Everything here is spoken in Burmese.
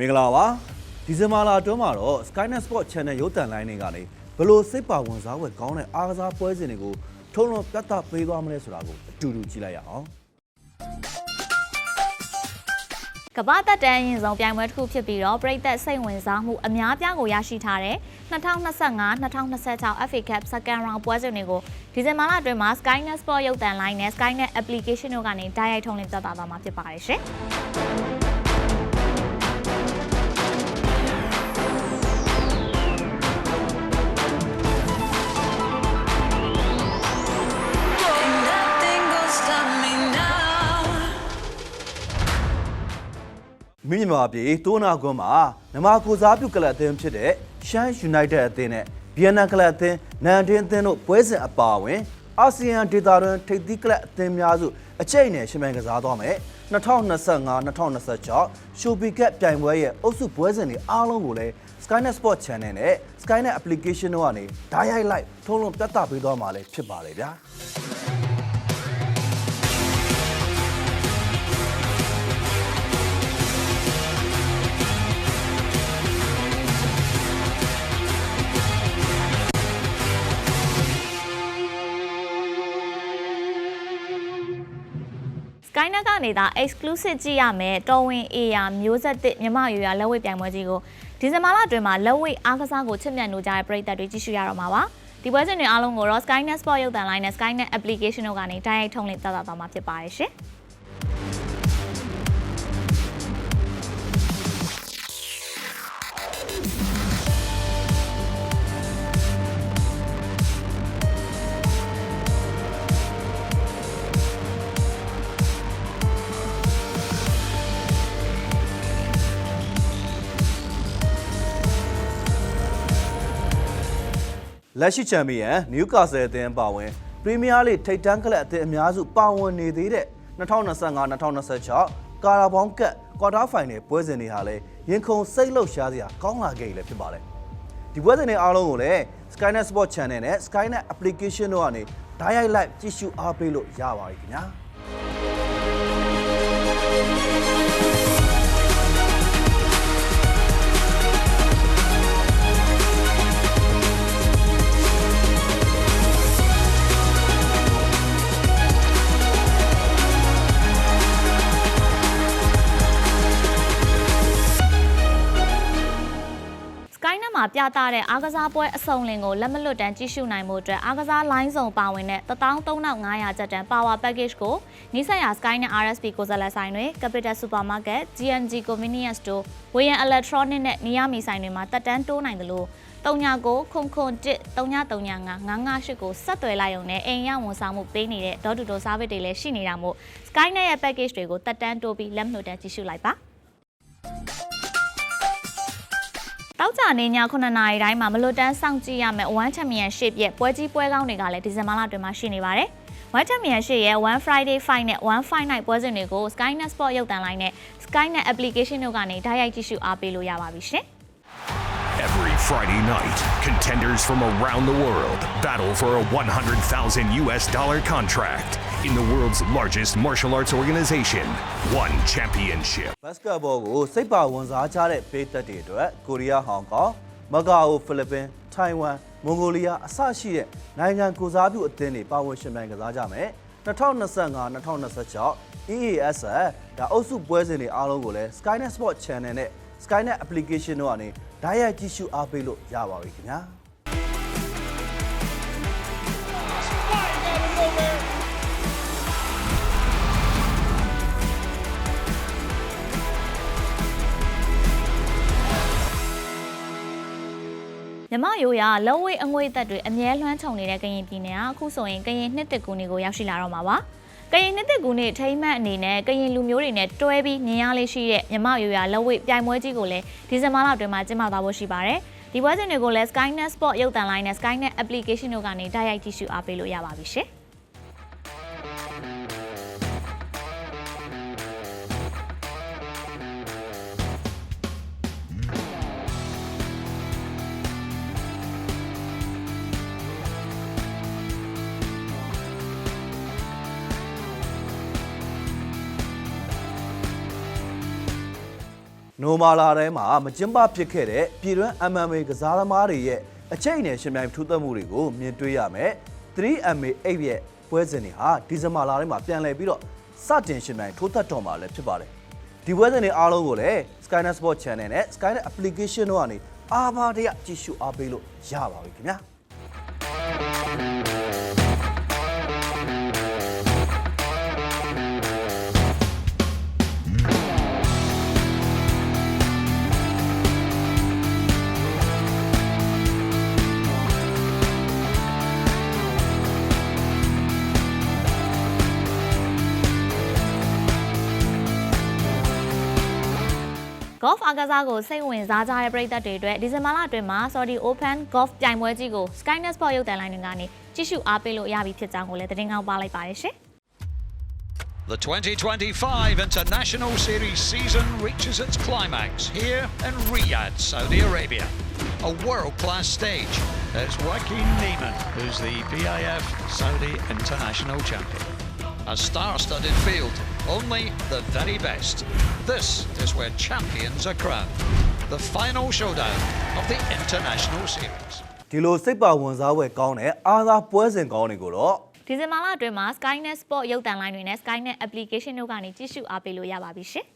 မင်္ဂလာပါဒီဇင်ဘာလအတွင်းမှာတော့ Skynet Sport Channel ရုပ်သံလိုင်းတွေကနေဘယ်လို့စိတ်ပါဝင်စားဝယ်ကောင်းတဲ့အားကစားပွဲစဉ်တွေကိုထုံးလုံးပြသပေးသွားမလဲဆိုတာကိုအတူတူကြည့်လိုက်ရအောင်ကမ္ဘာတက်တန်းရင်ဆောင်ပြိုင်ပွဲတစ်ခုဖြစ်ပြီးတော့ပြည်သက်စိတ်ဝင်စားမှုအများပြားကိုရရှိထားတဲ့2025-2026 FA Cup Second Round ပွဲစဉ်တွေကိုဒီဇင်ဘာလအတွင်းမှာ Skynet Sport ရုပ်သံလိုင်းနဲ့ Skynet Application တို့ကနေတိုက်ရိုက်ထုံးလင်းသက်သာသွားမှာဖြစ်ပါတယ်ရှင်။ မိမြန်မာပြည်တိုးနာကွန်းမှာနမကိုစားပြုကလပ်အသင်းဖြစ်တဲ့ရှမ်း United အသင်းနဲ့ Vienna ကလပ်အသင်းနန်တင်းအသင်းတို့ပွဲစဉ်အပါအဝင်အာဆီယံဒေသတွင်ထိပ်သီးကလပ်အသင်းများစုအကျိတ်နဲ့ရှင်မြန်ကစားသွားမယ်2025-2026ရှိုပီကပ်ပြိုင်ပွဲရဲ့အုပ်စုပွဲစဉ်တွေအားလုံးကိုလည်း Skynet Sport Channel နဲ့ Skynet Application တို့ကနေဓာတ်ရိုက်လိုက်ထုံးလုံးပြသပေးသွားမှာလည်းဖြစ်ပါတယ်ဗျာ Skynet ကနေဒါ exclusive ကြည့်ရမယ်တော်ဝင် AR မျိုးဆက်သစ်မြမရွေရလက်ဝဲပြိုင်ပွဲကြီးကိုဒီဇင်ဘာလအတွင်းမှာလက်ဝဲအားကစားကိုချစ်မြတ်နိုးကြတဲ့ပရိသတ်တွေကြည့်ရှုရတော့မှာပါဒီပွဲစဉ်တွေအားလုံးကိုတော့ Skynet Sport ရုပ်သံလိုင်းနဲ့ Skynet Application တို့ကနေတိုက်ရိုက်ထုံးလင်းသက်သာသွားမှာဖြစ်ပါတယ်ရှင်။ လက်ရှိချန်ပီယံနယူကာဆယ်အသင်းပါဝင်ပရီးမီးယားလိထိပ်တန်းကလပ်အသင်းအများစုပါဝင်နေသေးတဲ့2025-2026ကာရာဘောင်းကပ်ကွာတာဖိုင်နယ်ပွဲစဉ်တွေဟာလည်းရင်ခုန်စိတ်လှုပ်ရှားစရာကောင်းလာခဲ့ပြီလည်းဖြစ်ပါတယ်ဒီပွဲစဉ်တွေအားလုံးကိုလည်း Skynet Sport Channel နဲ့ Skynet Application တို့ကနေဓာတ်ရိုက် live ကြည့်ရှုအားပေးလို့ရပါပြီခင်ဗျာ မှာပြသတဲ့အားကစားပွဲအစုံလင်ကိုလက်မလွတ်တမ်းကြည့်ရှုနိုင်မှုအတွက်အားကစားလိုင်းစုံပါဝင်တဲ့13500ကျပ်တန် Power Package ကိုနိစရာ Skynet RSP ကိုဇလက်ဆိုင်တွေ Capital Supermarket, GMG Convenience Store, Wayan Electronic နဲ့နေရမီဆိုင်တွေမှာတက်တန်းတိုးနိုင်တယ်လို့39ခုခုန်1 3939 958ကိုဆက်သွယ်လိုက်ရုံနဲ့အိမ်ရဝန်ဆောင်မှုပေးနေတဲ့ဒေါ်တူတို service တွေလည်းရှိနေတာမို့ Skynet ရဲ့ package တွေကိုတက်တန်းတိုးပြီးလက်မလွတ်တမ်းကြည့်ရှုလိုက်ပါ တောက်ကြနေည9နာရီတိုင်းမှာမလွတ်တမ်းစောင့်ကြည့်ရမယ် One Championship ရဲ့ပွဲကြီးပွဲကောင်းတွေကလည်းဒီဇင်ဘာလအတွင်းမှာရှိနေပါတယ်။ One Championship ရဲ့ One Friday Fight နဲ့ One Fight Night ပွဲစဉ်တွေကို Skynet Sport ရုပ်သံလိုင်းနဲ့ Skynet Application တို့ကနေဓာတ်ရိုက်ကြည့်ရှုအားပေးလို့ရပါပြီရှင်။ Every Friday night, contenders from around the world battle for a 100,000 US dollar contract in the world's largest martial arts organization, One Championship. ဘတ်စကတ်ဘောကိုစိတ်ပါဝင်စားကြတဲ့ပေးသက်တွေအတွက်ကိုရီးယားဟောင်ကောင်မကာအိုဖိလစ်ပင်ထိုင်ဝမ်မွန်ဂိုလီးယားအစရှိတဲ့နိုင်ငံကိုစားပြုအသင်းတွေပါဝင်ရှင်ပြိုင်ကစားကြမယ်2025-2026 EAS ဒါအုပ်စုပွဲစဉ်တွေအားလုံးကိုလည်း Skynet Sport Channel နဲ့ Skynet Application တို့ကနေဓာတ်ရိုက်ကြည့်ရှုအားပေးလို့ရပါပြီခင်ဗျာ မြမရိုးရလောဝေးအငွေ့သက်တွေအမြဲလွှမ်းခြုံနေတဲ့ကရင်ပြည်နယ်ကအခုဆိုရင်ကရင်နှစ်တစ်ကူနေကိုရောက်ရှိလာတော့မှာပါ ကရင်နှစ်တစ်ကူနေထိမ့်မှတ်အနေနဲ့ကရင်လူမျိုးတွေနဲ့တွဲပြီးမြင်ရလေးရှိတဲ့မြမရိုးရလောဝေးပြိုင်ပွဲကြီးကိုလည်းဒီဇင်ဘာလအတွင်းမှာကျင်းပသွားဖို့ရှိပါတယ်ဒီပွဲစဉ်တွေကိုလည်း Skynet Sport ရုပ်သံလိုင်းနဲ့ Skynet Application တို့ကနေတိုက်ရိုက်ကြည့်ရှုအားပေးလို့ရပါပြီရှင် နိုမာလာထဲမှာမကျင်းပဖြစ်ခဲ့တဲ့ပြည်တွင်း MMA ကစားသမားတွေရဲ့အချိတ်အနယ်ရှင်ပြိုင်ထူးသက်မှုတွေကိုမြင်တွေ့ရမယ် 3MA 8 ရဲ့ပွဲစဉ်တွေဟာဒီဇင်ဘာလထဲမှာပြန်လည်ပြီးတော့စတင်ရှင်ပြိုင်ထိုးသက်တော်မှာလည်းဖြစ်ပါတယ်ဒီပွဲစဉ်တွေအားလုံးကိုလည်း Skynet Sport Channel နဲ့ Skynet Application တို့ကနေအားပါတရကြည့်ရှုအားပေးလို့ရပါပြီခင်ဗျာ golf အားကစားကိုစိတ်ဝင်စားကြတဲ့ပရိသတ်တွေအတွက်ဒီဇင်ဘာလအတွင်းမှာ Saudi Open Golf ပြိုင်ပွဲကြီးကို Skynet Sport ရုပ်သံလိုင်းတွေကနေကြည့်ရှုအားပေးလို့ရပြီဖြစ်ကြောင်းကိုလည်းသတင်းကောင်းပါလိုက်ပါတယ်ရှင် The 2025 International Series season reaches its climax here in Riyadh, Saudi Arabia. A world-class stage as Joaquin Neiman, who's the PIF Saudi International Champion. A star-studded field, only the very best. This is where champions are crowned. The final showdown of the International Series. ဒီလိုစိတ်ပါဝင်စားဝယ်ကောင်းတဲ့အားသာပွဲစဉ်ကောင်းတွေကိုတော့ဒီဇင်ဘာလအတွင်းမှာ Skynet Sport ရုပ်သံလိုင်းတွေနဲ့ Skynet Application တို့ကနေကြည့်ရှုအားပေးလို့ရပါပြီရှင်